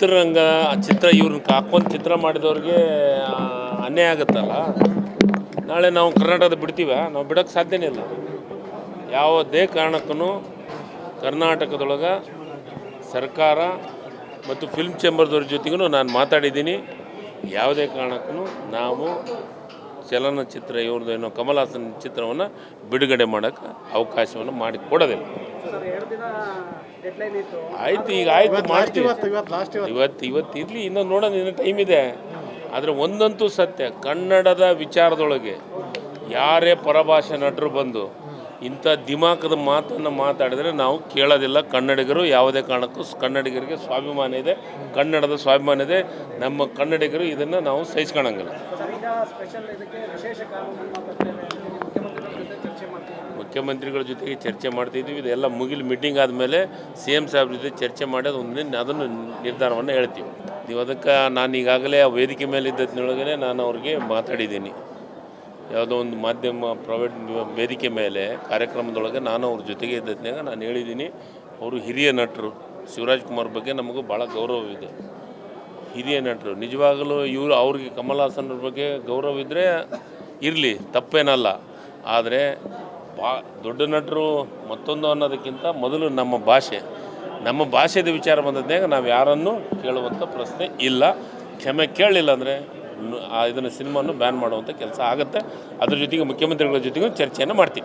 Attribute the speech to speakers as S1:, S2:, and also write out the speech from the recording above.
S1: ಚಿತ್ರರಂಗ ಚಿತ್ರ ಇವ್ರನ್ನ ಕಾಕೊಂಡು ಚಿತ್ರ ಮಾಡಿದವ್ರಿಗೆ ಅನ್ಯಾಯ ಆಗುತ್ತಲ್ಲ? ನಾಳೆ ನಾವು ಕರ್ನಾಟಕದ ಬಿಡ್ತೀವ? ನಾವು ಬಿಡೋಕ್ಕೆ ಸಾಧ್ಯನೇ ಇಲ್ಲ. ಯಾವುದೇ ಕಾರಣಕ್ಕೂ ಕರ್ನಾಟಕದೊಳಗೆ ಸರ್ಕಾರ ಮತ್ತು ಫಿಲ್ಮ್ ಚೇಂಬರ್ದವ್ರ ಜೊತೆಗೂ ನಾನು ಮಾತಾಡಿದ್ದೀನಿ. ಯಾವುದೇ ಕಾರಣಕ್ಕೂ ನಾವು ಚಲನಚಿತ್ರ ಇವ್ರದ್ದು ಏನೋ ಕಮಲ್ ಹಾಸನ್ ಚಿತ್ರವನ್ನು ಬಿಡುಗಡೆ ಮಾಡೋಕ್ಕೆ ಅವಕಾಶವನ್ನು ಮಾಡಿ ಕೊಡೋದಿಲ್ಲ
S2: ಎರಡು ದಿನ ಡೆಡ್ಲೈನ್ ಇತ್ತು.
S1: ಆಯ್ತು ಈಗ ಆಯ್ತು ಮಾಡ್ತೀವಿ.
S3: ಇವತ್ತು ಇವತ್ತು ಲಾಸ್ಟ್ ಇವತ್ತು.
S1: ಇವತ್ತು ಇವತ್ತು ಇರಲಿ ಇನ್ನೊಂದು ನೋಡೋಣ ಇನ್ನೂ ಟೈಮ್ ಇದೆ. ಆದರೆ ಒಂದಂತೂ ಸತ್ಯ ಕನ್ನಡದ ವಿಚಾರದೊಳಗೆ ಯಾರೇ ಪರಭಾಷೆ ನಟರು ಬಂದು ಇಂಥ ದಿಮಾಕದ ಮಾತನ್ನು ಮಾತಾಡಿದರೆ ನಾವು ಕೇಳೋದಿಲ್ಲ. ಕನ್ನಡಿಗರು ಯಾವುದೇ ಕಾರಣಕ್ಕೂ ಸ್- ಕನ್ನಡಿಗರಿಗೆ ಸ್ವಾಭಿಮಾನ ಇದೆ. ಕನ್ನಡದ ಸ್ವಾಭಿಮಾನ ಇದೆ. ನಮ್ಮ ಕನ್ನಡಿಗರು ಇದನ್ನು ನಾವು ಸಹಿಸ್ಕೊಳಂಗಿಲ್ಲ.
S2: ಮುಖ್ಯಮಂತ್ರಿಗಳ
S1: ಜೊತೆಗೆ ಚರ್ಚೆ ಮಾಡ್ತಿದ್ವಿ. ಇದೆಲ್ಲ ಮುಗಿಲು ಮೀಟಿಂಗ್ ಆದಮೇಲೆ ಸಿ ಎಂ ಸಾಹೇಬ್ರ ಜೊತೆ ಚರ್ಚೆ ಮಾಡಿ ಅದೊಂದು ಅದನ್ನು ನಿರ್ಧಾರವನ್ನು ಹೇಳ್ತೀವಿ. ನೀವು ಅದಕ್ಕೆ ನಾನು ಈಗಾಗಲೇ ಆ ವೇದಿಕೆ ಮೇಲೆ ಇದ್ದದ್ನೊಳಗನೆ ನಾನು ಅವ್ರಿಗೆ ಮಾತಾಡಿದ್ದೀನಿ. ಯಾವುದೋ ಒಂದು ಮಾಧ್ಯಮ ಪ್ರೈವೇಟ್ ವೇದಿಕೆ ಮೇಲೆ ಕಾರ್ಯಕ್ರಮದೊಳಗೆ ನಾನು ಅವ್ರ ಜೊತೆಗೆ ಇದ್ದದ್ನಾಗ ನಾನು ಹೇಳಿದ್ದೀನಿ. ಅವರು ಹಿರಿಯ ನಟರು. ಶಿವರಾಜ್ ಕುಮಾರ್ ಬಗ್ಗೆ ನಮಗೂ ಭಾಳ ಗೌರವವಿದೆ ಹಿರಿಯ ನಟರು. ನಿಜವಾಗಲೂ ಇವರು ಅವ್ರಿಗೆ ಕಮಲ್ ಹಾಸನ್ ಬಗ್ಗೆ ಗೌರವ ಇದ್ದರೆ ಇರಲಿ, ತಪ್ಪೇನಲ್ಲ. ಆದರೆ ಬಾ ದೊಡ್ಡ ನಟರು ಮತ್ತೊಂದು ಅನ್ನೋದಕ್ಕಿಂತ ಮೊದಲು ನಮ್ಮ ಭಾಷೆ. ನಮ್ಮ ಭಾಷೆದ ವಿಚಾರ ಬಂದದ್ನಾಗ ನಾವು ಯಾರನ್ನು ಕೇಳುವಂಥ ಪ್ರಶ್ನೆ ಇಲ್ಲ. ಕ್ಷಮೆ ಕೇಳಲಿಲ್ಲ ಅಂದರೆ ಇದನ್ನು ಸಿನಿಮಾನು ಬ್ಯಾನ್ ಮಾಡುವಂಥ ಕೆಲಸ ಆಗುತ್ತೆ. ಅದ್ರ ಜೊತೆಗೆ ಮುಖ್ಯಮಂತ್ರಿಗಳ ಜೊತೆಗೂ ಚರ್ಚೆಯನ್ನು ಮಾಡ್ತೀವಿ.